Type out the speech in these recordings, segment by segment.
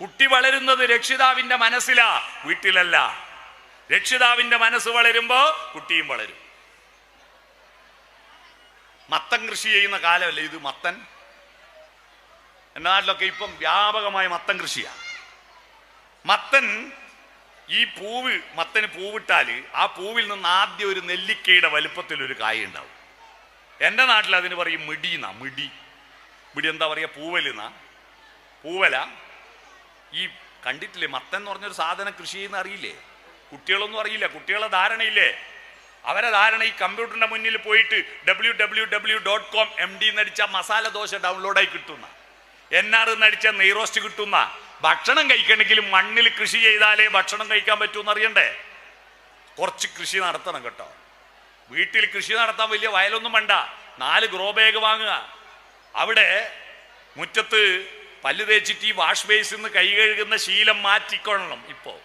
കുട്ടി വളരുന്നത് രക്ഷിതാവിന്റെ മനസ്സിലാ വീട്ടിലല്ല. രക്ഷിതാവിന്റെ മനസ്സ് വളരുമ്പോ കുട്ടിയും വളരും. മത്തൻ കൃഷി ചെയ്യുന്ന കാലമല്ല ഇത് മത്തൻ? എന്ന നാട്ടിലൊക്കെ ഇപ്പം വ്യാപകമായ മത്തൻ കൃഷിയാണ് മത്തൻ ഈ പൂവ് മത്തന് പൂവിട്ടാൽ ആ പൂവിൽ നിന്ന് ആദ്യം ഒരു നെല്ലിക്കയുടെ വലുപ്പത്തിൽ ഒരു കായ ഉണ്ടാവും. എന്റെ നാട്ടിൽ അതിന് പറയും മിടി മിടി. മിടി എന്താ പറയുക പൂവലെന്നാ പൂവല. ഈ കണ്ടിട്ടില്ലേ മത്തൻ എന്ന് പറഞ്ഞൊരു സാധനം കൃഷി ചെയ്യുന്ന അറിയില്ലേ? കുട്ടികളൊന്നും അറിയില്ല കുട്ടികളെ ധാരണയില്ലേ? അവരെ ധാരണ ഈ കമ്പ്യൂട്ടറിന്റെ മുന്നിൽ പോയിട്ട് W W W dot com M D എന്നടിച്ച masala dosa ഡൗൺലോഡായി കിട്ടുന്ന എൻ ആർ എന്നടിച്ച നെയ്റോസ്റ്റ് കിട്ടുന്ന ഭക്ഷണം കഴിക്കണമെങ്കിൽ മണ്ണിൽ കൃഷി ചെയ്താലേ ഭക്ഷണം കഴിക്കാൻ പറ്റുമെന്ന് അറിയണ്ടേ? കുറച്ച് കൃഷി നടത്തണം കേട്ടോ. വീട്ടിൽ കൃഷി നടത്താൻ വലിയ വയലൊന്നും വേണ്ട. നാല് ഗ്രോ ബാഗ് വാങ്ങുക. അവിടെ മുറ്റത്ത് പല്ല് തേച്ചിട്ട് ഈ വാഷ് ബേസിൽ നിന്ന് കൈ കഴുകുന്ന ശീലം മാറ്റിക്കൊള്ളണം ഇപ്പോൾ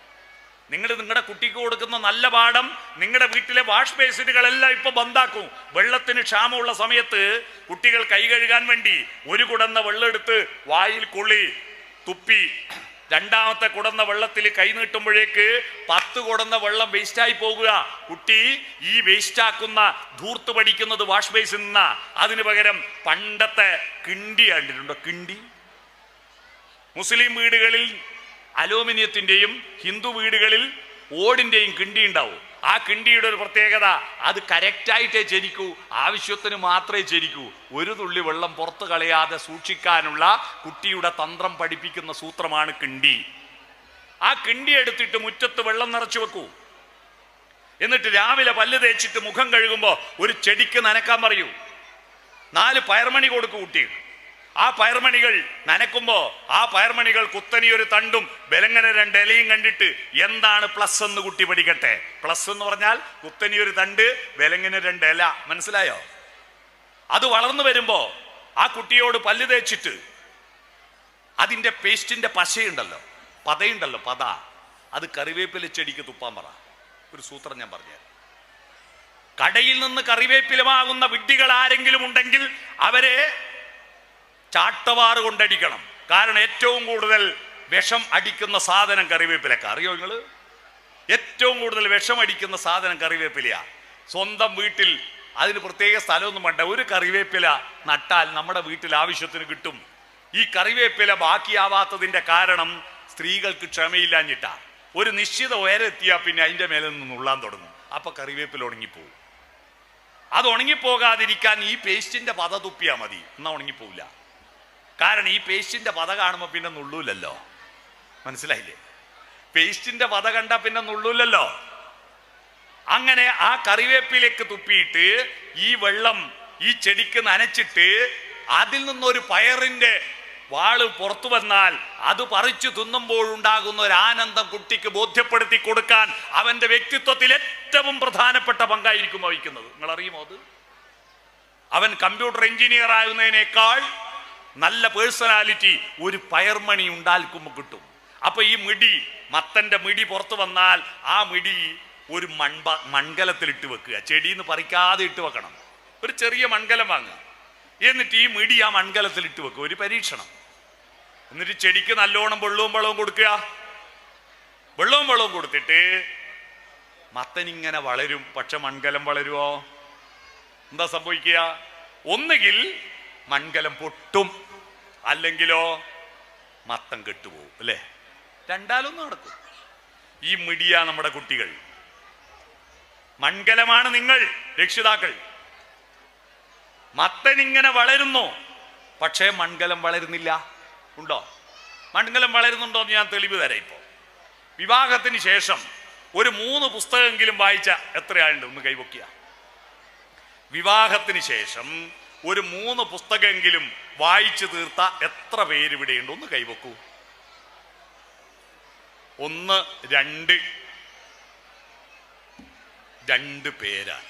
നിങ്ങൾ നിങ്ങളുടെ കുട്ടിക്ക് കൊടുക്കുന്ന നല്ല പാഠം നിങ്ങളുടെ വീട്ടിലെ വാഷ് ബേസിനുകളെല്ലാം ഇപ്പോൾ ബന്ധാക്കും. വെള്ളത്തിന് ക്ഷാമമുള്ള സമയത്ത് കുട്ടികൾ കൈ കഴുകാൻ വേണ്ടി ഒരു കുടന്ന വെള്ളം എടുത്ത് വായിൽ കുളി തുപ്പി. രണ്ടാമത്തെ കുടന്ന വെള്ളത്തിൽ കൈ നീട്ടുമ്പോഴേക്ക് പത്ത് കുടന്ന വെള്ളം വേസ്റ്റായി പോകുക. കുട്ടി ഈ വേസ്റ്റാക്കുന്ന ധൂർത്ത് പഠിക്കുന്നത് വാഷ് ബേസിൽ നിന്നാ. അതിന് പകരം പണ്ടത്തെ കിണ്ടി കണ്ടിട്ടുണ്ടോ? കിണ്ടി? മുസ്ലിം വീടുകളിൽ അലൂമിനിയത്തിന്റെയും ഹിന്ദു വീടുകളിൽ ഓടിന്റെയും കിണ്ടി ഉണ്ടാവും. ആ കിണ്ടിയുടെ ഒരു പ്രത്യേകത അത് കറക്റ്റായിട്ടേ ജനിക്കൂ ആവശ്യത്തിന് മാത്രമേ ജനിക്കൂ. ഒരു തുള്ളി വെള്ളം പുറത്തു കളയാതെ സൂക്ഷിക്കാനുള്ള കുട്ടിയുടെ തന്ത്രം പഠിപ്പിക്കുന്ന സൂത്രമാണ് കിണ്ടി. ആ കിണ്ടി എടുത്തിട്ട് മുറ്റത്ത് വെള്ളം നിറച്ചു വെക്കൂ. എന്നിട്ട് രാവിലെ പല്ല് തേച്ചിട്ട് മുഖം കഴുകുമ്പോൾ ഒരു ചെടിക്ക് നനക്കാൻ പറയൂ. നാല് പയർമണി കൊടുക്കൂ കുട്ടിക്ക്. ആ പയർമണികൾ നനക്കുമ്പോ ആ പയർമണികൾ കുത്തനി ഒരു തണ്ടും ബലങ്ങനെ രണ്ട് ഇലയും കണ്ടിട്ട് എന്താണ് പ്ലസ് എന്ന് കുട്ടി പഠിക്കട്ടെ? പ്ലസ് എന്ന് പറഞ്ഞാൽ കുത്തനി ഒരു തണ്ട് ബലങ്ങനെ രണ്ട് ഇല. മനസ്സിലായോ? അത് വളർന്നു വരുമ്പോ ആ കുട്ടിയോട് പല്ല് തേച്ചിട്ട് അതിന്റെ പേസ്റ്റിന്റെ പശയുണ്ടല്ലോ പതയുണ്ടല്ലോ പത. അത് കറിവേപ്പില ചെടിക്ക് തുപ്പാൻ പറ. ഒരു സൂത്രം ഞാൻ പറഞ്ഞു കടയിൽ നിന്ന് കറിവേപ്പില വാങ്ങുന്ന വിഡ്ഢികൾ ആരെങ്കിലും ഉണ്ടെങ്കിൽ അവരെ ചാട്ടവാറ് കൊണ്ടടിക്കണം. കാരണം ഏറ്റവും കൂടുതൽ വിഷം അടിക്കുന്ന സാധനം കറിവേപ്പിലക്ക. അറിയോ നിങ്ങൾ ഏറ്റവും കൂടുതൽ വിഷം അടിക്കുന്ന സാധനം കറിവേപ്പിലയാ. സ്വന്തം വീട്ടിൽ അതിന് പ്രത്യേക സ്ഥലമൊന്നും വേണ്ട. ഒരു കറിവേപ്പില നട്ടാൽ നമ്മുടെ വീട്ടിൽ ആവശ്യത്തിന് കിട്ടും. ഈ കറിവേപ്പില ബാക്കിയാവാത്തതിന്റെ കാരണം സ്ത്രീകൾക്ക് ക്ഷമയില്ലാഞ്ഞിട്ടാ. ഒരു നിശ്ചിത ഉയരെത്തിയാൽ പിന്നെ അതിന്റെ മേലെ നിന്ന് ഉള്ളാൻ തുടങ്ങും. അപ്പൊ കറിവേപ്പില ഉണങ്ങിപ്പോവും. അത് ഉണങ്ങിപ്പോകാതിരിക്കാൻ ഈ പേസ്റ്റിന്റെ പത തുപ്പിയാൽ മതി. എന്നാ ഉണങ്ങിപ്പോവില്ല. കാരണം ഈ പേസ്റ്റിന്റെ പത കാണുമ്പോൾ പിന്നെ നുള്ളൂലല്ലോ. മനസ്സിലായില്ലേ? പേസ്റ്റിന്റെ പത കണ്ട പിന്നെ നുള്ളൂലല്ലോ. അങ്ങനെ ആ കറിവേപ്പിലേക്ക് തുപ്പിയിട്ട് ഈ വെള്ളം ഈ ചെടിക്ക് നനച്ചിട്ട് അതിൽ നിന്നൊരു പയറിന്റെ വാൾ പുറത്തു വന്നാൽ അത് പറിച്ചു തിന്നുമ്പോഴുണ്ടാകുന്ന ഒരു ആനന്ദം കുട്ടിക്ക് ബോധ്യപ്പെടുത്തി കൊടുക്കാൻ അവന്റെ വ്യക്തിത്വത്തിൽ ഏറ്റവും പ്രധാനപ്പെട്ട പങ്കായിരിക്കും വഹിക്കുന്നത്. നിങ്ങൾ അറിയുമോ അത്? അവൻ കമ്പ്യൂട്ടർ എഞ്ചിനീയർ ആകുന്നതിനേക്കാൾ നല്ല പേഴ്സണാലിറ്റി ഒരു പയർമണി ഉണ്ടാൽക്കുമ്പോൾ കിട്ടും. അപ്പൊ ഈ മിടി മത്തന്റെ മിടി പുറത്തു വന്നാൽ ആ മിടി ഒരു മൺപ മൺകലത്തിൽ ഇട്ട് വെക്കുക. ചെടിന്ന് പറിക്കാതെ ഇട്ട് വെക്കണം. ഒരു ചെറിയ മൺകലം വാങ്ങുക. എന്നിട്ട് ഈ മിടി ആ മൺകലത്തിൽ ഇട്ട് വെക്കുക. ഒരു പരീക്ഷണം. എന്നിട്ട് ചെടിക്ക് നല്ലോണം വെള്ളവും വെള്ളവും കൊടുക്കുക. വെള്ളവും വെള്ളവും കൊടുത്തിട്ട് മത്തൻ ഇങ്ങനെ വളരും. പക്ഷെ മൺകലം വളരുമോ എന്താ സംഭവിക്കുക? ഒന്നുകിൽ മൺകലം പൊട്ടും. അല്ലെങ്കിലോ മത്തം കെട്ടുപോകും അല്ലേ? രണ്ടാലൊന്നും നടക്കും. ഈ മിടിയ നമ്മുടെ കുട്ടികൾ. മൺകലമാണ് നിങ്ങൾ രക്ഷിതാക്കൾ. മത്തൻ ഇങ്ങനെ വളരുന്നു? പക്ഷേ മൺകലം വളരുന്നില്ല. ഉണ്ടോ? മൺകലം വളരുന്നുണ്ടോ എന്ന് ഞാൻ തെളിവ് തരാം ഇപ്പോ. വിവാഹത്തിന് ശേഷം ഒരു മൂന്ന് പുസ്തകമെങ്കിലും വായിച്ച എത്രയാളുണ്ട്? ഒന്ന് കൈപൊക്കിയ വിവാഹത്തിന് ശേഷം ഒരു മൂന്ന് പുസ്തകമെങ്കിലും വായിച്ചു തീർത്ത എത്ര പേര് ഇവിടെയുണ്ട്? ഒന്ന് കൈവക്കൂ. ഒന്ന് രണ്ട്. രണ്ട് പേരാണ്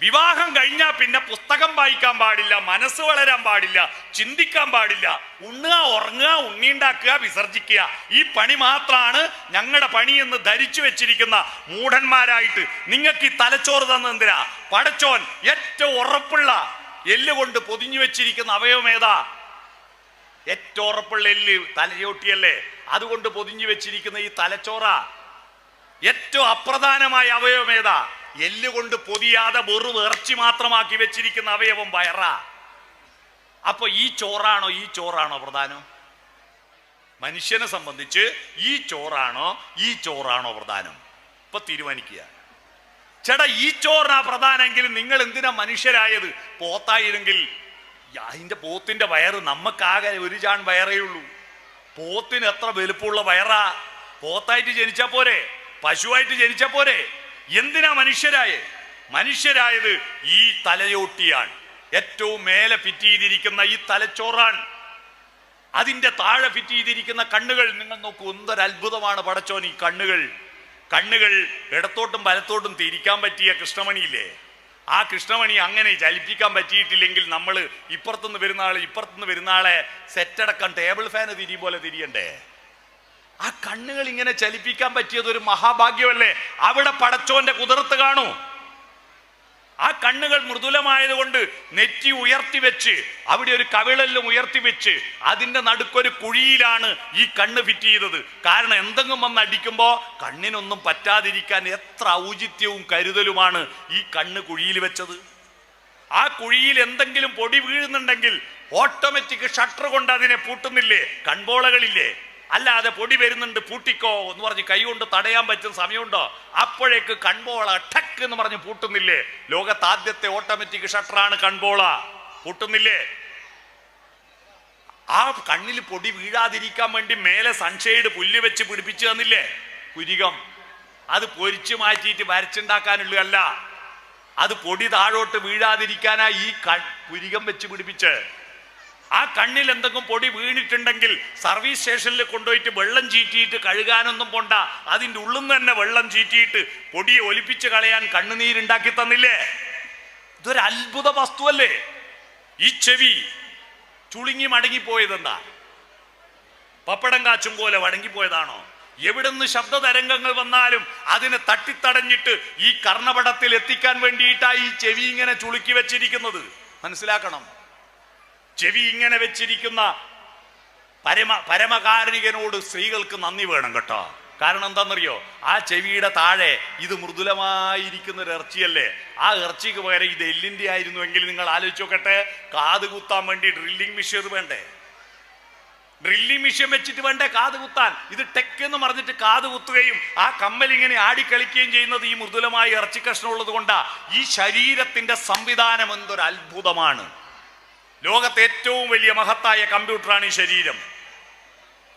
വിവാഹം കഴിഞ്ഞാൽ പിന്നെ പുസ്തകം വായിക്കാൻ പാടില്ല മനസ്സ് വളരാൻ പാടില്ല ചിന്തിക്കാൻ പാടില്ല. ഉണ്ണുക ഉറങ്ങുക ഉണ്ണിണ്ടാക്കുക വിസർജിക്കുക. ഈ പണി മാത്രമാണ് ഞങ്ങളുടെ പണി എന്ന് ധരിച്ചു വെച്ചിരിക്കുന്ന മൂഢന്മാരായിട്ട്. നിങ്ങൾക്ക് ഈ തലച്ചോറ് തന്നെന്തിനാ പടച്ചോൻ ഏറ്റവും ഉറപ്പുള്ള എല്ലുകൊണ്ട് പൊതിഞ്ഞു വെച്ചിരിക്കുന്ന അവയവം ഏതാ? ഏറ്റവും ഉറപ്പുള്ള എല്ല് തലയോട്ടിയല്ലേ അതുകൊണ്ട് പൊതിഞ്ഞു വെച്ചിരിക്കുന്ന ഈ തലച്ചോറ. ഏറ്റവും അപ്രധാനമായ അവയവം ഏതാ? എല്ലുകൊണ്ട് പൊതിയാതെ വെറു ഇറച്ചി മാത്രമാക്കി വെച്ചിരിക്കുന്ന അവയവം വയറ. അപ്പൊ ഈ ചോറാണോ ഈ ചോറാണോ പ്രധാനം? മനുഷ്യനെ സംബന്ധിച്ച് ഈ ചോറാണോ ഈ ചോറാണോ പ്രധാനം? ഇപ്പൊ തീരുമാനിക്കുക. ചേട്ടാ ഈ ചോറിനാ പ്രധാനമെങ്കിൽ നിങ്ങൾ എന്തിനാ മനുഷ്യരായത്? പോത്തായിരുന്നെങ്കിൽ അതിന്റെ പോത്തിന്റെ വയറ് നമുക്കാകെ ഒരു ചാൺ വയറേ ഉള്ളൂ. പോത്തിന് എത്ര വലുപ്പമുള്ള വയറാ? പോത്തായിട്ട് ജനിച്ചാ പോരെ? പശുവായിട്ട് ജനിച്ചാ പോരെ? എന്തിനാ മനുഷ്യരായേ? മനുഷ്യരായത് ഈ തലയോട്ടിയാണ്. ഏറ്റവും മേലെ ഫിറ്റ് ചെയ്തിരിക്കുന്ന ഈ തലച്ചോറാണ്. അതിന്റെ താഴെ ഫിറ്റ് ചെയ്തിരിക്കുന്ന കണ്ണുകൾ നിങ്ങൾ നോക്കൂ എന്തൊരത്ഭുതമാണ് പടച്ചോൻ ഈ കണ്ണുകൾ. കണ്ണുകൾ ഇടത്തോട്ടും വലത്തോട്ടും തിരിക്കാൻ പറ്റിയ കൃഷ്ണമണിയില്ലേ? ആ കൃഷ്ണമണി അങ്ങനെ ചലിപ്പിക്കാൻ പറ്റിയിട്ടില്ലെങ്കിൽ നമ്മൾ ഇപ്പുറത്തുനിന്ന് വരുന്ന ആൾ ഇപ്പുറത്തുനിന്ന് വരുന്ന ആളെ സെറ്റടക്കം ടേബിൾ ഫാന് തിരി പോലെ തിരിയണ്ടേ? ആ കണ്ണുകൾ ഇങ്ങനെ ചലിപ്പിക്കാൻ പറ്റിയത് ഒരു മഹാഭാഗ്യമല്ലേ? അവിടെ പടച്ചോന്റെ കുതിർത്ത് കാണൂ. ആ കണ്ണുകൾ മൃദുലമായതുകൊണ്ട് നെറ്റി ഉയർത്തി വെച്ച് അവിടെ ഒരു കവിളെല്ലാം ഉയർത്തി വെച്ച് അതിന്റെ നടുക്കൊരു കുഴിയിലാണ് ഈ കണ്ണ് ഫിറ്റ് ചെയ്തത്. കാരണം എന്തെങ്കിലും വന്ന് അടിക്കുമ്പോ കണ്ണിനൊന്നും പറ്റാതിരിക്കാൻ എത്ര ഔചിത്യവും കരുതലുമാണ് ഈ കണ്ണ് കുഴിയിൽ വെച്ചത്. ആ കുഴിയിൽ എന്തെങ്കിലും പൊടി വീഴുന്നുണ്ടെങ്കിൽ ഓട്ടോമാറ്റിക് ഷട്ടർ കൊണ്ട് അതിനെ പൂട്ടുന്നില്ലേ? കൺപോളകളില്ലേ അല്ലാതെ പൊടി വരുന്നുണ്ട് പൂട്ടിക്കോ എന്ന് പറഞ്ഞ് കൈ കൊണ്ട് തടയാൻ പറ്റുന്ന സമയമുണ്ടോ? അപ്പോഴേക്ക് കൺപോള ടക്ക് എന്ന് പറഞ്ഞ് പൂട്ടുന്നില്ലേ? ലോകത്ത് ആദ്യത്തെ ഓട്ടോമാറ്റിക് ഷട്ടറാണ് കൺപോള പൂട്ടുന്നില്ലേ? ആ കണ്ണിൽ പൊടി വീഴാതിരിക്കാൻ വേണ്ടി മേലെ സൺഷെയ്ഡ് പുല്ല് വെച്ച് പിടിപ്പിച്ചു തന്നില്ലേ? കുരികം. അത് പൊരിച്ചു മാറ്റിയിട്ട് വരച്ചുണ്ടാക്കാനുള്ളതല്ല. അത് പൊടി താഴോട്ട് വീഴാതിരിക്കാനാ ഈ കുരികം വെച്ച് പിടിപ്പിച്ച് ആ കണ്ണിൽ എന്തെങ്കിലും പൊടി വീണിട്ടുണ്ടെങ്കിൽ സർവീസ് സ്റ്റേഷനിൽ കൊണ്ടുപോയിട്ട് വെള്ളം ചീറ്റിയിട്ട് കഴുകാനൊന്നും പോണ്ട. അതിന്റെ ഉള്ളിൽ നിന്ന് തന്നെ വെള്ളം ചീറ്റിയിട്ട് പൊടിയെ ഒലിപ്പിച്ച് കളയാൻ കണ്ണുനീരുണ്ടാക്കി തന്നില്ലേ? ഇതൊരു അത്ഭുത വസ്തുവല്ലേ? ഈ ചെവി ചുളുങ്ങി മടങ്ങിപ്പോയതെന്താ പപ്പടം കാച്ചും പോലെ മടങ്ങിപ്പോയതാണോ എവിടുന്ന് ശബ്ദ തരംഗങ്ങൾ വന്നാലും അതിനെ തട്ടിത്തടഞ്ഞിട്ട് ഈ കർണപടത്തിൽ എത്തിക്കാൻ വേണ്ടിയിട്ടാ ഈ ചെവി ഇങ്ങനെ ചുളുക്കി വെച്ചിരിക്കുന്നത്. മനസ്സിലാക്കണം. ചെവി ഇങ്ങനെ വെച്ചിരിക്കുന്ന പരമ പരമകാരുണികനോട് സ്ത്രീകൾക്ക് നന്ദി വേണം കേട്ടോ. കാരണം എന്താണെന്നറിയോ? ആ ചെവിയുടെ താഴെ ഇത് മൃദുലമായിരിക്കുന്ന ഒരു ഇറച്ചിയല്ലേ? ആ ഇറച്ചിക്ക് പകരം ഇത് എല്ലിന്റെ ആയിരുന്നുവെങ്കിൽ നിങ്ങൾ ആലോചിച്ച് നോക്കട്ടെ. കാത് കുത്താൻ വേണ്ടി ഡ്രില്ലിംഗ് മെഷീൻ വേണ്ടേ? ഡ്രില്ലിംഗ് മെഷീൻ വെച്ചിട്ട് വേണ്ടേ കാത് കുത്താൻ? ഇത് ടെക്ക് എന്ന് പറഞ്ഞിട്ട് കാത് കുത്തുകയും ആ കമ്മൽ ഇങ്ങനെ ആടിക്കളിക്കുകയും ചെയ്യുന്നത് ഈ മൃദുലമായ ഇറച്ചി കഷ്ണം ഉള്ളത് കൊണ്ടാ. ഈ ശരീരത്തിന്റെ സംവിധാനം എന്തൊരു അത്ഭുതമാണ്. ലോകത്തെ ഏറ്റവും വലിയ മഹത്തായ കമ്പ്യൂട്ടറാണ് ഈ ശരീരം.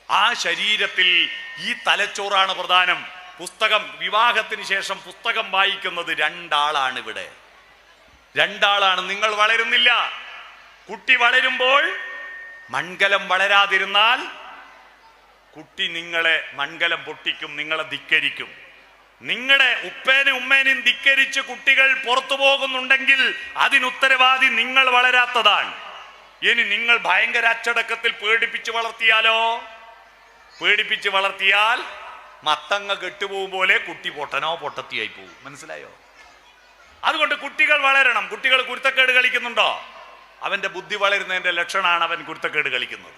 ആ ശരീരത്തിൽ ഈ തലച്ചോറാണ് പ്രധാനം. പുസ്തകം വിവാഹത്തിന് ശേഷം പുസ്തകം വായിക്കുന്നത് രണ്ടാളാണ് ഇവിടെ. രണ്ടാളാണ് നിങ്ങൾ വളരുന്നില്ല. കുട്ടി വളരുമ്പോൾ മൺകലം വളരാതിരുന്നാൽ കുട്ടി നിങ്ങളെ മൺകലം പൊട്ടിക്കും നിങ്ങളെ ധിക്കരിക്കും. നിങ്ങളുടെ ഉപ്പേനും ഉമ്മേനും ധിക്കരിച്ച് കുട്ടികൾ പുറത്തു പോകുന്നുണ്ടെങ്കിൽ അതിനുത്തരവാദി നിങ്ങൾ വളരാത്തതാണ്. ഇനി നിങ്ങൾ ഭയങ്കര അച്ചടക്കത്തിൽ പേടിപ്പിച്ച് വളർത്തിയാലോ? പേടിപ്പിച്ച് വളർത്തിയാൽ മത്തങ്ങ കെട്ടുപോകും പോലെ കുട്ടി പൊട്ടനോ പൊട്ടത്തിയായി പോകും മനസ്സിലായോ? അതുകൊണ്ട് കുട്ടികൾ വളരണം. കുട്ടികൾ കുരുത്തക്കേട് കളിക്കുന്നുണ്ടോ? അവന്റെ ബുദ്ധി വളരുന്നതിന്റെ ലക്ഷണമാണ് അവൻ കുരുത്തക്കേട് കളിക്കുന്നത്.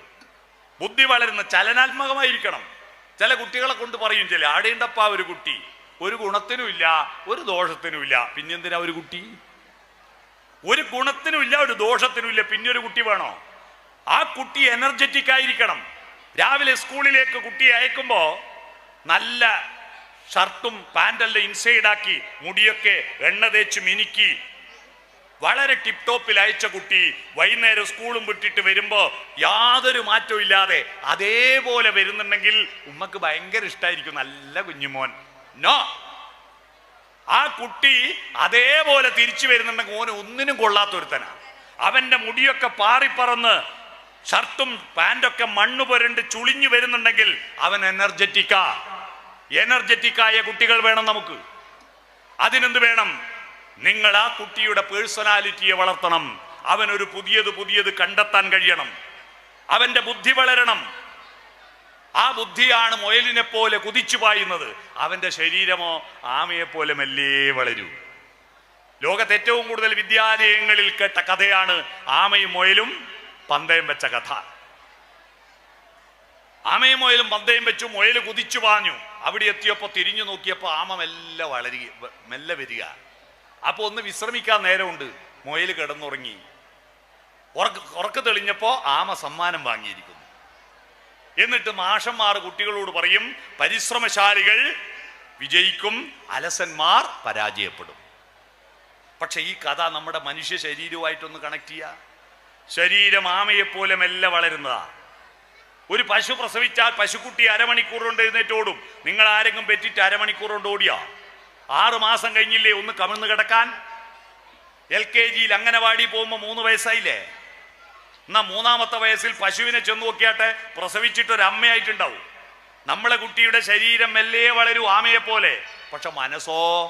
ബുദ്ധി വളരുന്ന ചലനാത്മകമായിരിക്കണം. ചില കുട്ടികളെ കൊണ്ട് പറയും ചില ആടേണ്ടപ്പ ഒരു കുട്ടി. ഒരു ഗുണത്തിനുമില്ല ഒരു ദോഷത്തിനുമില്ല. പിന്നെന്തിനാ ഒരു കുട്ടി? ഒരു ഗുണത്തിനും ഇല്ല ഒരു ദോഷത്തിനും ഇല്ല. പിന്നെ ഒരു കുട്ടി വേണോ? ആ കുട്ടി എനർജറ്റിക് ആയിരിക്കണം. രാവിലെ സ്കൂളിലേക്ക് കുട്ടിയെ അയക്കുമ്പോൾ നല്ല ഷർട്ടും പാന്റെല്ലാം ഇൻസൈഡ് ആക്കി മുടിയൊക്കെ എണ്ണ തേച്ച് മിനുക്കി. വളരെ ടിപ് ടോപ്പിൽ അയച്ച കുട്ടി വൈകുന്നേരം സ്കൂളും വിട്ടിട്ട് വരുമ്പോൾ യാതൊരു മാറ്റവും ഇല്ലാതെ അതേപോലെ വരുന്നുണ്ടെങ്കിൽ ഉമ്മക്ക് ഭയങ്കര ഇഷ്ടമായിരിക്കും നല്ല കുഞ്ഞുമോൻ. നോ കുട്ടി അതേപോലെ തിരിച്ചു വരുന്നുണ്ടെങ്കിൽ ഓന് ഒന്നിനും കൊള്ളാത്തൊരുത്തനാ. അവന്റെ മുടിയൊക്കെ പാറിപ്പറന്ന് ഷർട്ടും പാന്റൊക്കെ മണ്ണ് പുരണ്ട് ചുളിഞ്ഞു വരുന്നുണ്ടെങ്കിൽ അവൻ എനർജറ്റിക്കാ എനർജറ്റിക്കായ കുട്ടികൾ വേണം നമുക്ക്. അതിനെന്ത് വേണം? നിങ്ങൾ ആ കുട്ടിയുടെ പേഴ്സണാലിറ്റിയെ വളർത്തണം. അവനൊരു പുതിയത് പുതിയത് കണ്ടെത്താൻ കഴിയണം. അവന്റെ ബുദ്ധി വളരണം. ആ ബുദ്ധിയാണ് മുയലിനെ പോലെ കുതിച്ചു പായുന്നത്. അവന്റെ ശരീരമോ ആമയെ പോലെ മെല്ലേ വളരൂ. ലോകത്ത് ഏറ്റവും കൂടുതൽ വിദ്യാലയങ്ങളിൽ കേട്ട കഥയാണ് ആമയും മുയലും പന്തയം വെച്ച കഥ. ആമയും മുയലും പന്തയം വെച്ചു മുയൽ കുതിച്ചു പാഞ്ഞു. അവിടെ എത്തിയപ്പോ തിരിഞ്ഞു നോക്കിയപ്പോ ആമ മെല്ലെ വളരുക മെല്ലെ വരിക. അപ്പൊ ഒന്ന് വിശ്രമിക്കാൻ നേരമുണ്ട്. മുയൽ കിടന്നുറങ്ങി. ഉറക്ക് ഉറക്ക തെളിഞ്ഞപ്പോ ആമ സമ്മാനം വാങ്ങിയിരിക്കുന്നു. എന്നിട്ട് മാഷന്മാർ കുട്ടികളോട് പറയും പരിശ്രമശാലികൾ വിജയിക്കും അലസന്മാർ പരാജയപ്പെടും. പക്ഷെ ഈ കഥ നമ്മുടെ മനുഷ്യ ശരീരവുമായിട്ടൊന്ന് കണക്ട് ചെയ്യുക ശരീരം ആമയെപ്പോലെ മെല്ലെ വളരുന്നതാ. ഒരു പശു പ്രസവിച്ചാൽ പശുക്കുട്ടി അരമണിക്കൂർ കൊണ്ട് എഴുന്നേറ്റോടും നിങ്ങൾ ആരെങ്കിലും പെറ്റിട്ട് അരമണിക്കൂർ കൊണ്ട് ഓടിയാ? ആറു മാസം കഴിഞ്ഞില്ലേ ഒന്ന് കമിഴ്ന്ന് കിടക്കാൻ? എൽ കെ ജിയിൽ അംഗനവാടി പോകുമ്പോൾ മൂന്ന് വയസ്സായില്ലേ? എന്നാ മൂന്നാമത്തെ വയസ്സിൽ പശുവിനെ ചെന്ന് നോക്കിയാട്ടെ പ്രസവിച്ചിട്ട് ഒരു അമ്മയായിട്ടുണ്ടാവും നമ്മളെ കുട്ടിയുടെ ശരീരം മെല്ലെ വളരും ആമയെ പോലെ പക്ഷെ മനസ്സോ?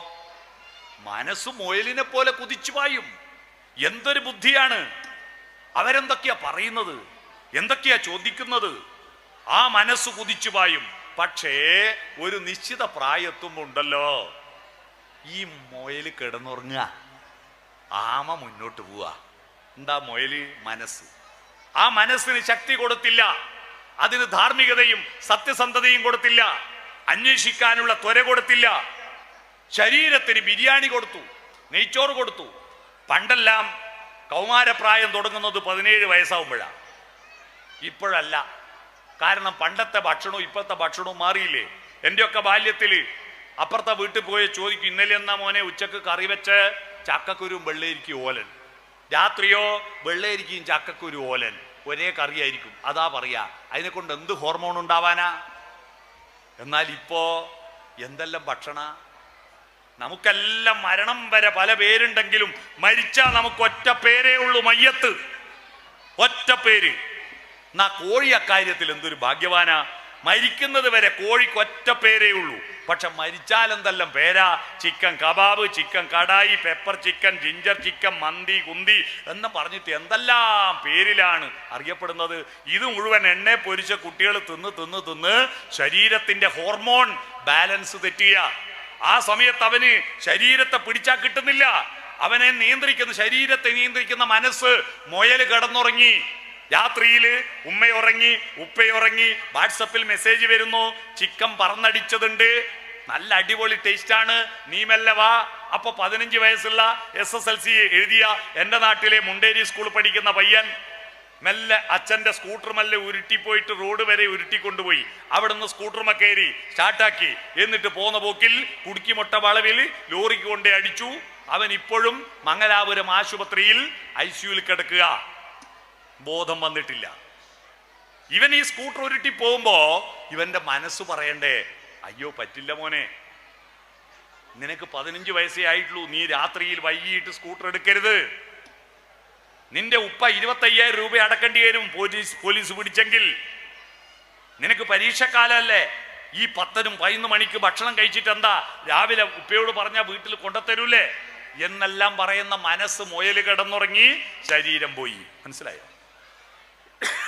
മനസ്സ് മുയലിനെ പോലെ കുതിച്ചു പായും. എന്തൊരു ബുദ്ധിയാണ്? അവരെന്തൊക്കെയാ പറയുന്നത്? എന്തൊക്കെയാ ചോദിക്കുന്നത്? ആ മനസ്സ് കുതിച്ചു പായും. പക്ഷേ ഒരു നിശ്ചിത പ്രായത്തുമ്പോണ്ടല്ലോ ഈ മുയൽ കിടന്നുറങ്ങുക. ആമ മുന്നോട്ട് പോവുക. എന്താ മുയൽ മനസ്സ്. ആ മനസ്സിന് ശക്തി കൊടുത്തില്ല. അതിന് ധാർമ്മികതയും സത്യസന്ധതയും കൊടുത്തില്ല. അന്വേഷിക്കാനുള്ള ത്വര കൊടുത്തില്ല. ശരീരത്തിന് ബിരിയാണി കൊടുത്തു നെയ്ച്ചോറ് കൊടുത്തു. പണ്ടെല്ലാം കൗമാരപ്രായം തുടങ്ങുന്നത് പതിനേഴ് വയസ്സാവുമ്പോഴാണ്. ഇപ്പോഴല്ല. കാരണം പണ്ടത്തെ ഭക്ഷണവും ഇപ്പോഴത്തെ ഭക്ഷണവും മാറിയില്ലേ? എന്റെയൊക്കെ ബാല്യത്തിൽ അപ്പുറത്തെ വീട്ടിൽ പോയി ചോദിക്കും ഇന്നലെ എന്നാ മോനെ ഉച്ചയ്ക്ക് കറി വെച്ച് ചക്കക്കുരും വെള്ളയിരിക്കും ഓലൻ? രാത്രിയോ വെള്ളരിക്കും ചക്കക്കുരു ഓലൻ ഒരേ കറിയായിരിക്കും. അതാ പറയാ അതിനെ കൊണ്ട് എന്ത് ഹോർമോൺ ഉണ്ടാവാനാ? എന്നാൽ ഇപ്പോ എന്തെല്ലാം ഭക്ഷണ? നമുക്കെല്ലാം മരണം വരെ പല പേരുണ്ടെങ്കിലും മരിച്ചാൽ നമുക്ക് ഒറ്റ പേരേ ഉള്ളൂ മയ്യത്ത്. ഒറ്റ പേര്. എന്നാ കോഴി അക്കാര്യത്തിൽ എന്തൊരു ഭാഗ്യവാനാ? മരിക്കുന്നത് വരെ കോഴിക്ക് ഒറ്റ പേരേ ഉള്ളൂ. പക്ഷെ മരിച്ചാൽ എന്തെല്ലാം പേരാ? Chicken kebab chicken kadai pepper chicken ginger chicken mandi Kunti എന്ന് പറഞ്ഞിട്ട് എന്തെല്ലാം പേരിലാണ് അറിയപ്പെടുന്നത്? ഇത് മുഴുവൻ എണ്ണ പൊരിച്ച കുട്ടികൾ തിന്ന് തിന്ന് തിന്ന് ശരീരത്തിന്റെ ഹോർമോൺ ബാലൻസ് തെറ്റിയ. ആ സമയത്ത് അവന് ശരീരത്തെ പിടിച്ചാൽ കിട്ടുന്നില്ല. അവനെ നിയന്ത്രിക്കുന്ന ശരീരത്തെ നിയന്ത്രിക്കുന്ന മനസ്സ് മുയൽ കിടന്നുറങ്ങി. രാത്രിയിൽ ഉമ്മയുറങ്ങി ഉപ്പയുറങ്ങി വാട്സപ്പിൽ മെസ്സേജ് വരുന്നു ചിക്കൻ പറന്നടിച്ചതുണ്ട്. നല്ല അടിപൊളി ടേസ്റ്റ് ആണ് നീ മെല്ലെ അപ്പൊ പതിനഞ്ച് വയസ്സുള്ള എസ് എസ് എൽ സി എഴുതിയ എന്റെ നാട്ടിലെ മുണ്ടേരി സ്കൂൾ പഠിക്കുന്ന പയ്യൻ മെല്ലെ അച്ഛന്റെ സ്കൂട്ടർ മെല്ലെ ഉരുട്ടിപ്പോയിട്ട് റോഡ് വരെ ഉരുട്ടി കൊണ്ടുപോയി അവിടുന്ന് സ്കൂട്ടർ കയറി സ്റ്റാർട്ടാക്കി. എന്നിട്ട് പോന്ന പോക്കിൽ കുടുക്കി കുടുക്കിമുട്ട വളവിൽ ലോറിക്ക് കൊണ്ടേ അടിച്ചു. അവൻ ഇപ്പോഴും മംഗലാപുരം ആശുപത്രിയിൽ ഐ സിയുയിൽ കിടക്കുക. ബോധം വന്നിട്ടില്ല. ഇവൻ ഈ സ്കൂട്ടർ ഉരുട്ടി പോകുമ്പോ ഇവന്റെ മനസ്സ് പറയണ്ടേ അയ്യോ പറ്റില്ല മോനെ. നിനക്ക് പതിനഞ്ച് വയസ്സേ ആയിട്ടുള്ളൂ. നീ രാത്രിയിൽ വൈകിട്ട് സ്കൂട്ടർ എടുക്കരുത്. നിന്റെ ഉപ്പ ഇരുപത്തയ്യായിരം രൂപ അടക്കേണ്ടി വരും പോലീസ് പോലീസ് പിടിച്ചെങ്കിൽ. നിനക്ക് പരീക്ഷക്കാലല്ലേ. ഈ പത്തനും പതിനൊന്ന് മണിക്ക് ഭക്ഷണം കഴിച്ചിട്ട് എന്താ രാവിലെ ഉപ്പയോട് പറഞ്ഞ വീട്ടിൽ കൊണ്ടുത്തരൂലേ? എന്നെല്ലാം പറയുന്ന മനസ്സ് മുയൽ കിടന്നുറങ്ങി ശരീരം പോയി. മനസ്സിലായോ?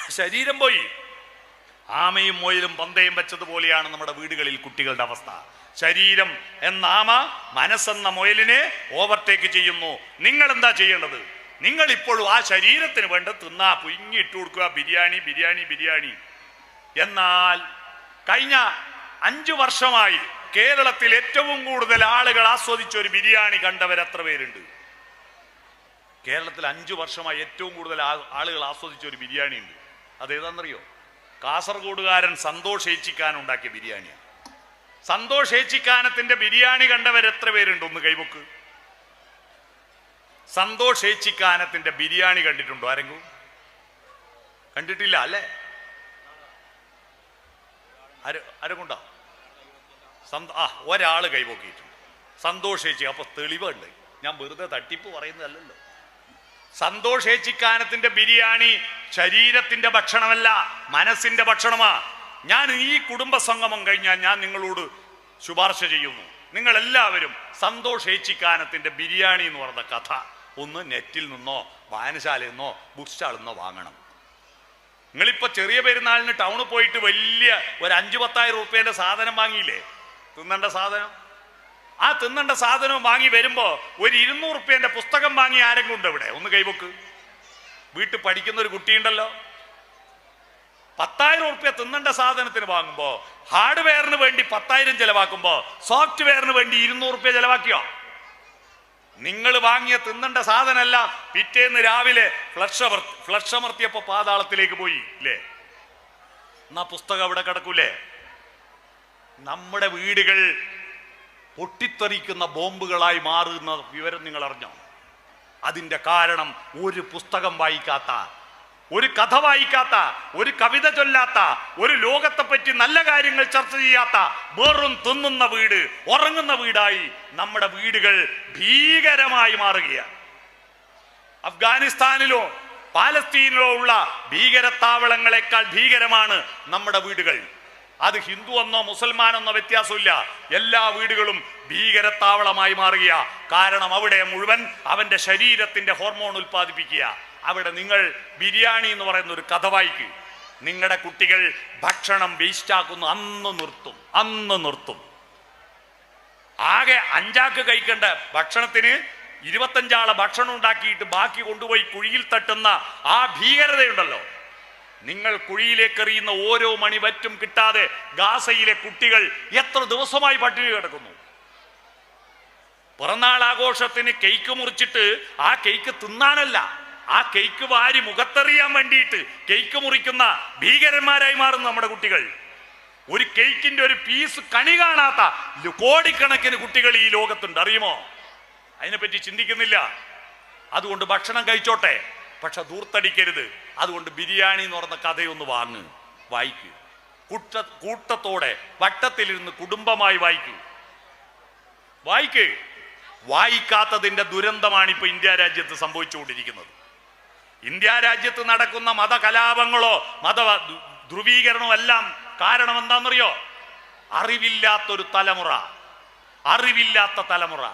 ശരീരം പോയി. ആമയും മൊയിലും പന്തയും വെച്ചതുപോലെയാണ് നമ്മുടെ വീടുകളിൽ കുട്ടികളുടെ അവസ്ഥ. ശരീരം എന്ന ആമ മനസ്സെന്ന മൊയിലിനെ ഓവർടേക്ക് ചെയ്യുന്നു. നിങ്ങൾ എന്താ ചെയ്യേണ്ടത്? നിങ്ങൾ ഇപ്പോഴും ആ ശരീരത്തിന് വേണ്ട തിന്നാ പുയിങ്ങി ഇട്ട് കൊടുക്കുക ബിരിയാണി ബിരിയാണി ബിരിയാണി. എന്നാൽ കഴിഞ്ഞ അഞ്ചു വർഷമായി കേരളത്തിൽ ഏറ്റവും കൂടുതൽ ആളുകൾ ആസ്വദിച്ച ഒരു ബിരിയാണി കണ്ടവർ എത്ര പേരുണ്ട്? കേരളത്തിൽ അഞ്ചു വർഷമായി ഏറ്റവും കൂടുതൽ ആളുകൾ ആസ്വദിച്ച ഒരു ബിരിയാണി ഉണ്ട് അതേതാണെന്നറിയോ കാസർഗോഡുകാരൻ സന്തോഷ് ഏച്ചിക്കാൻ ഉണ്ടാക്കിയ ബിരിയാണിയാണ്. സന്തോഷ് ഏച്ചിക്കാനത്തിന്റെ ബിരിയാണി കണ്ടവർ എത്ര പേരുണ്ട്? ഒന്ന് കൈവക്ക് സന്തോഷ് ഏച്ചിക്കാനത്തിന്റെ ബിരിയാണി കണ്ടിട്ടുണ്ടോ? ആരെങ്കിലും? കണ്ടിട്ടില്ല അല്ലേ? ആര് ആരെക്കൊണ്ടോ? സന്ത ആ ഒരാൾ കൈപോക്കിയിട്ടുണ്ട് സന്തോഷേച്ചി അപ്പൊ തെളിവുണ്ട് ഞാൻ വെറുതെ തട്ടിപ്പ് പറയുന്നതല്ലല്ലോ. സന്തോഷേച്ചിക്കാനത്തിന്റെ ബിരിയാണി ശരീരത്തിന്റെ ഭക്ഷണമല്ല മനസ്സിന്റെ ഭക്ഷണമാ. ഞാൻ ഈ കുടുംബ സംഗമം കഴിഞ്ഞാൽ ഞാൻ നിങ്ങളോട് ശുപാർശ ചെയ്യുന്നു. നിങ്ങൾ എല്ലാവരും സന്തോഷേച്ചിക്കാനത്തിന്റെ ബിരിയാണി എന്ന് പറഞ്ഞ കഥ ഒന്ന് നെറ്റിൽ നിന്നോ വായനശാലയിൽ നിന്നോ ബുക്ക് സ്റ്റാളിൽ നിന്നോ വാങ്ങണം. നിങ്ങളിപ്പോ ചെറിയ പെരുന്നാളിന് ടൗണിൽ പോയിട്ട് വലിയ ഒരു അഞ്ചു പത്തായിരം റുപ്യേന്റെ സാധനം വാങ്ങിയില്ലേ? തിന്നേണ്ട സാധനം? ആ തിന്നേണ്ട സാധനവും വാങ്ങി വരുമ്പോൾ ഒരു ഇരുന്നൂറ് റുപ്യേന്റെ പുസ്തകം വാങ്ങി ആരെങ്കിലും ഉണ്ട് ഇവിടെ? ഒന്ന് കൈവക്ക്. വീട്ടിൽ പഠിക്കുന്ന ഒരു കുട്ടിയുണ്ടല്ലോ. പത്തായിരം ഉറുപ്പ്യ തിന്നേണ്ട സാധനത്തിന് വാങ്ങുമ്പോൾ ഹാർഡ്വെയറിന് വേണ്ടി പത്തായിരം ചെലവാക്കുമ്പോ സോഫ്റ്റ്വെയറിന് വേണ്ടി ഇരുന്നൂറ് ഉറുപ്പ്യ ചെലവാക്കിയോ? നിങ്ങൾ വാങ്ങിയ തിന്നേണ്ട സാധനമല്ല പിറ്റേന്ന് രാവിലെ ഫ്ലഷ് ഫ്ലക്ഷ ഫ്ലഷ് അമർത്തിയപ്പോ പാതാളത്തിലേക്ക് പോയി ഇല്ലേ? എന്നാ പുസ്തകം അവിടെ കിടക്കൂലേ? നമ്മുടെ വീടുകൾ പൊട്ടിത്തെറിക്കുന്ന ബോംബുകളായി മാറുന്ന വിവരം നിങ്ങൾ അറിഞ്ഞോ അതിന്റെ കാരണം ഒരു പുസ്തകം വായിക്കാത്ത ഒരു കഥ വായിക്കാത്ത ഒരു കവിത ചൊല്ലാത്ത ഒരു ലോകത്തെ പറ്റി നല്ല കാര്യങ്ങൾ ചർച്ച ചെയ്യാത്ത വെറും തിന്നുന്ന വീട് ഉറങ്ങുന്ന വീടായി നമ്മുടെ വീടുകൾ ഭീകരമായി മാറുകയാണ്. അഫ്ഗാനിസ്ഥാനിലോ പാലസ്തീനിലോ ഉള്ള ഭീകരത്താവളങ്ങളെക്കാൾ ഭീകരമാണ് നമ്മുടെ വീടുകൾ. അത് ഹിന്ദു എന്നോ മുസൽമാൻ എന്നോ വ്യത്യാസമില്ല. എല്ലാ വീടുകളും ഭീകരത്താവളമായി മാറുക കാരണം അവിടെ മുഴുവൻ അവന്റെ ശരീരത്തിന്റെ ഹോർമോൺ ഉൽപ്പാദിപ്പിക്കുക. അവിടെ നിങ്ങൾ ബിരിയാണി എന്ന് പറയുന്ന ഒരു കഥ വായിക്കുക നിങ്ങളുടെ കുട്ടികൾ ഭക്ഷണം വേസ്റ്റാക്കുന്നു അന്ന് നിർത്തും അന്ന് നിർത്തും. ആകെ അഞ്ചാക്ക് കഴിക്കേണ്ട ഭക്ഷണത്തിന് ഇരുപത്തഞ്ചാളെ ഭക്ഷണം ഉണ്ടാക്കിയിട്ട് ബാക്കി കൊണ്ടുപോയി കുഴിയിൽ തട്ടുന്ന ആ ഭീകരതയുണ്ടല്ലോ. നിങ്ങൾ കുഴിയിലേക്ക് എറിയുന്ന ഓരോ മണി മണിവറ്റും കിട്ടാതെ ഗാസയിലെ കുട്ടികൾ എത്ര ദിവസമായി പട്ടിണി കിടക്കുന്നു? പിറന്നാൾ ആഘോഷത്തിന് കേക്ക് മുറിച്ചിട്ട് ആ കേക്ക് തിന്നാനല്ല ആ കേക്ക് വാരി മുഖത്തെറിയാൻ വേണ്ടിയിട്ട് കേക്ക് മുറിക്കുന്ന ഭീകരന്മാരായി മാറുന്നു നമ്മുടെ കുട്ടികൾ. ഒരു കേക്കിന്റെ ഒരു പീസ് കണി കാണാത്ത കോടിക്കണക്കിന് കുട്ടികൾ ഈ ലോകത്തുണ്ട്. അറിയുമോ? അതിനെപ്പറ്റി ചിന്തിക്കുന്നില്ല. അതുകൊണ്ട് ഭക്ഷണം കഴിച്ചോട്ടെ. പക്ഷെ ദൂർത്തടിക്കരുത്. അതുകൊണ്ട് ബിരിയാണി എന്ന് പറഞ്ഞ കഥയൊന്ന് വാങ്ങ്. വായിക്ക്. കൂട്ട കൂട്ടത്തോടെ വട്ടത്തിലിരുന്ന് കുടുംബമായി വായിക്കൂ. വായിക്കേ. വായിക്കാത്തതിന്റെ ദുരന്തമാണ് ഇപ്പൊ ഇന്ത്യ രാജ്യത്ത് സംഭവിച്ചുകൊണ്ടിരിക്കുന്നത്. ഇന്ത്യ രാജ്യത്ത് നടക്കുന്ന മതകലാപങ്ങളോ മത ധ്രുവീകരണമോ എല്ലാം കാരണം എന്താണെന്നറിയോ? അറിവില്ലാത്തൊരു തലമുറ. അറിവില്ലാത്ത തലമുറ.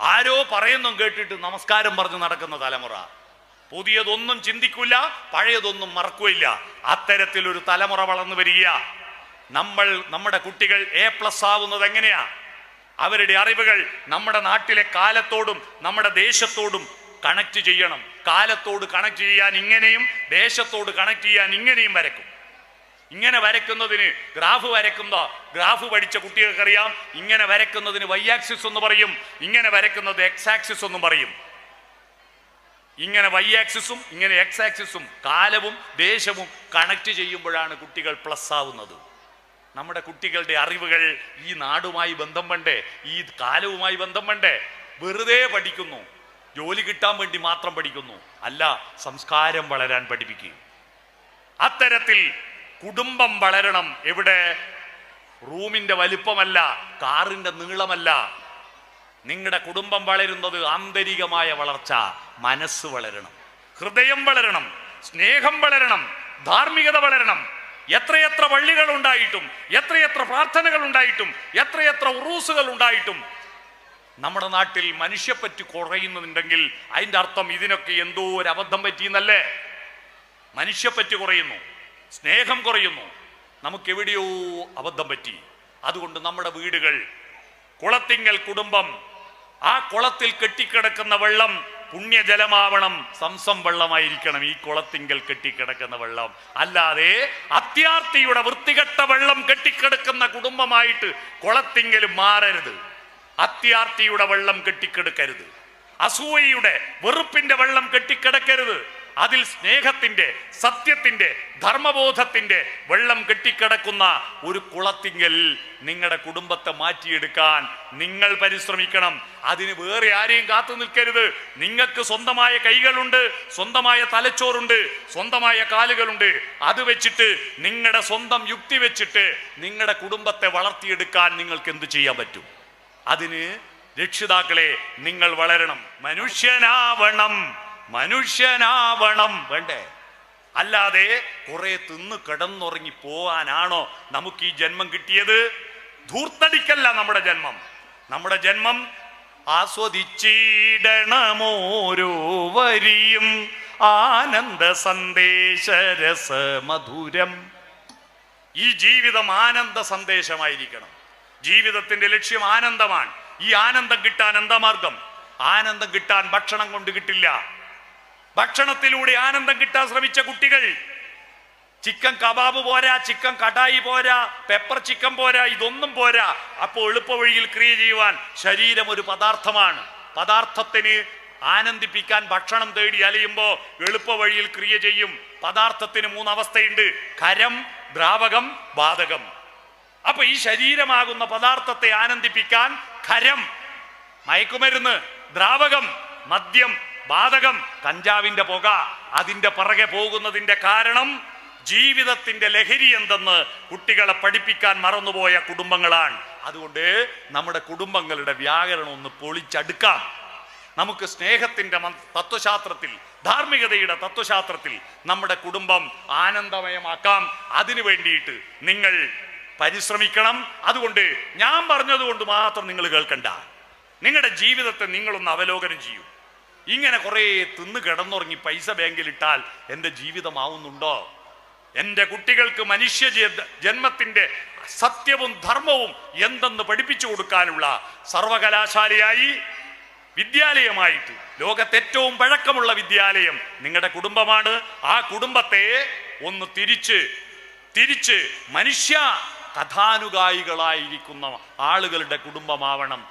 ആരോ പറയുന്നു കേട്ടിട്ട് നമസ്കാരം പറഞ്ഞ് നടക്കുന്ന തലമുറ. പുതിയതൊന്നും ചിന്തിക്കില്ല പഴയതൊന്നും മറക്കുകയില്ല അത്തരത്തിലൊരു തലമുറ വളർന്നു വരിക. നമ്മൾ നമ്മുടെ കുട്ടികൾ എ പ്ലസ് ആവുന്നത് എങ്ങനെയാ? അവരുടെ അറിവുകൾ നമ്മുടെ നാട്ടിലെ കാലത്തോടും നമ്മുടെ ദേശത്തോടും കണക്ട് ചെയ്യണം. കാലത്തോട് കണക്ട് ചെയ്യാൻ ഇങ്ങനെയും ദേശത്തോട് കണക്ട് ചെയ്യാൻ ഇങ്ങനെയും വരക്കും ഇങ്ങനെ വരയ്ക്കുന്നതിന് ഗ്രാഫ് വരക്കുന്ന ഗ്രാഫ് പഠിച്ച കുട്ടികൾക്കറിയാം ഇങ്ങനെ വരയ്ക്കുന്നതിന് വൈ ആക്സിസ് എന്ന് പറയും ഇങ്ങനെ വരയ്ക്കുന്നത് എക്സ് ആക്സിസ് എന്നും പറയും. ഇങ്ങനെ വൈ ആക്സിസും ഇങ്ങനെ എക്സ് ആക്സിസും കാലവും ദേശവും കണക്ട് ചെയ്യുമ്പോഴാണ് കുട്ടികൾ പ്ലസ് ആവുന്നത്. നമ്മുടെ കുട്ടികളുടെ അറിവുകൾ ഈ നാടുമായി ബന്ധം വേണ്ടേ ഈ കാലവുമായി ബന്ധം വേണ്ടേ വെറുതെ പഠിക്കുന്നു. ജോലി കിട്ടാൻ വേണ്ടി മാത്രം പഠിക്കുന്നു. അല്ല സംസ്കാരം വളരാൻ പഠിപ്പിക്കുക അത്തരത്തിൽ കുടുംബം വളരണം എവിടെ? റൂമിന്റെ വലിപ്പമല്ല കാറിന്റെ നീളമല്ല നിങ്ങളുടെ കുടുംബം വളരുന്നത് ആന്തരികമായ വളർച്ച മനസ്സ് വളരണം. ഹൃദയം വളരണം സ്നേഹം വളരണം ധാർമ്മികത വളരണം. എത്രയെത്ര വള്ളികൾ ഉണ്ടായിട്ടും എത്രയെത്ര പ്രാർത്ഥനകൾ ഉണ്ടായിട്ടും എത്രയെത്ര ഉറൂസുകൾ ഉണ്ടായിട്ടും നമ്മുടെ നാട്ടിൽ മനുഷ്യപ്പറ്റി കുറയുന്നുണ്ടെങ്കിൽ അതിന്റെ അർത്ഥം ഇതിനൊക്കെ എന്തോ ഒരു അബദ്ധം പറ്റിയെന്നല്ലേ? മനുഷ്യപ്പറ്റി കുറയുന്നു സ്നേഹം കുറയുന്നു. നമുക്ക് എവിടെയോ അബദ്ധം പറ്റി. അതുകൊണ്ട് നമ്മുടെ വീടുകൾ കുളത്തിങ്കൽ കുടുംബം ആ കുളത്തിൽ കെട്ടിക്കിടക്കുന്ന വെള്ളം പുണ്യജലമാവണം സംസം വെള്ളമായിരിക്കണം ഈ കുളത്തിങ്കൽ കെട്ടിക്കിടക്കുന്ന വെള്ളം. അല്ലാതെ അത്യാർത്തിയുടെ വൃത്തികെട്ട വെള്ളം കെട്ടിക്കിടക്കുന്ന കുടുംബമായിട്ട് കുളത്തിങ്കൽ മാറരുത്. അത്യാർത്തിയുടെ വെള്ളം കെട്ടിക്കിടക്കരുത്. അസൂയയുടെ വെറുപ്പിന്റെ വെള്ളം കെട്ടിക്കിടക്കരുത്. അതിൽ സ്നേഹത്തിന്റെ സത്യത്തിന്റെ ധർമ്മബോധത്തിന്റെ വെള്ളം കെട്ടിക്കിടക്കുന്ന ഒരു കുളത്തിങ്കൽ നിങ്ങളുടെ കുടുംബത്തെ മാറ്റിയെടുക്കാൻ നിങ്ങൾ പരിശ്രമിക്കണം. അതിന് വേറെ ആരെയും കാത്തു നിൽക്കരുത്. നിങ്ങൾക്ക് സ്വന്തമായ കൈകളുണ്ട് സ്വന്തമായ തലച്ചോറുണ്ട് സ്വന്തമായ കാലുകളുണ്ട്. അത് വെച്ചിട്ട് നിങ്ങളുടെ സ്വന്തം യുക്തി വെച്ചിട്ട് നിങ്ങളുടെ കുടുംബത്തെ വളർത്തിയെടുക്കാൻ നിങ്ങൾക്ക് എന്ത് ചെയ്യാൻ പറ്റും? അതിന് രക്ഷിതാക്കളെ നിങ്ങൾ വളരണം. മനുഷ്യനാവണം. മനുഷ്യനാവണം. വേണ്ടേ? അല്ലാതെ കുറെ തിന്ന് കിടന്നുറങ്ങി പോവാനാണോ നമുക്ക് ഈ ജന്മം കിട്ടിയത്? ധൂർത്തടിക്കല്ല നമ്മുടെ ജന്മം. നമ്മുടെ ജന്മം ആസ്വദിച്ചിടണമോരോ വരിയും. ആനന്ദ സന്ദേശ മധുരം ഈ ജീവിതം ആനന്ദ സന്ദേശമായിരിക്കണം. ജീവിതത്തിന്റെ ലക്ഷ്യം ആനന്ദമാണ്. ഈ ആനന്ദം കിട്ടാൻ എന്താ മാർഗം? ആനന്ദം കിട്ടാൻ ഭക്ഷണം കൊണ്ട് കിട്ടില്ല. ഭക്ഷണത്തിലൂടെ ആനന്ദം കിട്ടാൻ ശ്രമിച്ച കുട്ടികൾ ചിക്കൻ കബാബ് പോരാ ചിക്കൻ കടായി പോരാ പെപ്പർ ചിക്കൻ പോരാ ഇതൊന്നും പോരാ. അപ്പോൾ എളുപ്പവഴിയിൽ ക്രിയ ചെയ്യുവാൻ ശരീരം ഒരു പദാർത്ഥമാണ്. പദാർത്ഥത്തിന് ആനന്ദിപ്പിക്കാൻ ഭക്ഷണം തേടി അലയുമ്പോൾ എളുപ്പവഴിയിൽ ക്രിയ ചെയ്യും. പദാർത്ഥത്തിന് മൂന്നവസ്ഥയുണ്ട്. കരം ദ്രാവകം ബാധകം അപ്പൊ ഈ ശരീരമാകുന്ന പദാർത്ഥത്തെ ആനന്ദിപ്പിക്കാൻ ഖരം മയക്കുമരുന്ന് ദ്രാവകം മദ്യം ബാധകം കഞ്ചാവിന്റെ പുക അതിന്റെ പിറകെ പോകുന്നതിന്റെ കാരണം ജീവിതത്തിന്റെ ലഹരി എന്തെന്ന് കുട്ടികളെ പഠിപ്പിക്കാൻ മറന്നുപോയ കുടുംബങ്ങളാണ്. അതുകൊണ്ട് നമ്മുടെ കുടുംബങ്ങളുടെ വ്യാകരണം ഒന്ന് പൊളിച്ചടുക്കാം. നമുക്ക് സ്നേഹത്തിന്റെ തത്വശാസ്ത്രത്തിൽ ധാർമ്മികതയുടെ തത്വശാസ്ത്രത്തിൽ നമ്മുടെ കുടുംബം ആനന്ദമയമാക്കാം. അതിനു വേണ്ടിയിട്ട് നിങ്ങൾ പരിശ്രമിക്കണം. അതുകൊണ്ട് ഞാൻ പറഞ്ഞതുകൊണ്ട് മാത്രം നിങ്ങൾ കേൾക്കണ്ട. നിങ്ങളുടെ ജീവിതത്തെ നിങ്ങളൊന്ന് അവലോകനം ചെയ്യൂ. ഇങ്ങനെ കുറേ തിന്ന് കിടന്നുറങ്ങി പൈസ ബാങ്കിലിട്ടാൽ എന്റെ ജീവിതമാവുന്നുണ്ടോ? എന്റെ കുട്ടികൾക്ക് മനുഷ്യ ജന്മത്തിന്റെ സത്യവും ധർമ്മവും എന്തെന്ന് പഠിപ്പിച്ചു കൊടുക്കാനുള്ള സർവകലാശാലയായി വിദ്യാലയമായിട്ട്. ലോകത്തെ ഏറ്റവും പഴക്കമുള്ള വിദ്യാലയം നിങ്ങളുടെ കുടുംബമാണ്. ആ കുടുംബത്തെ ഒന്ന് തിരിച്ച് തിരിച്ച് മനുഷ്യ കഥാനുഗായികളായിരിക്കുന്ന ആളുകളുടെ കുടുംബമാവണം.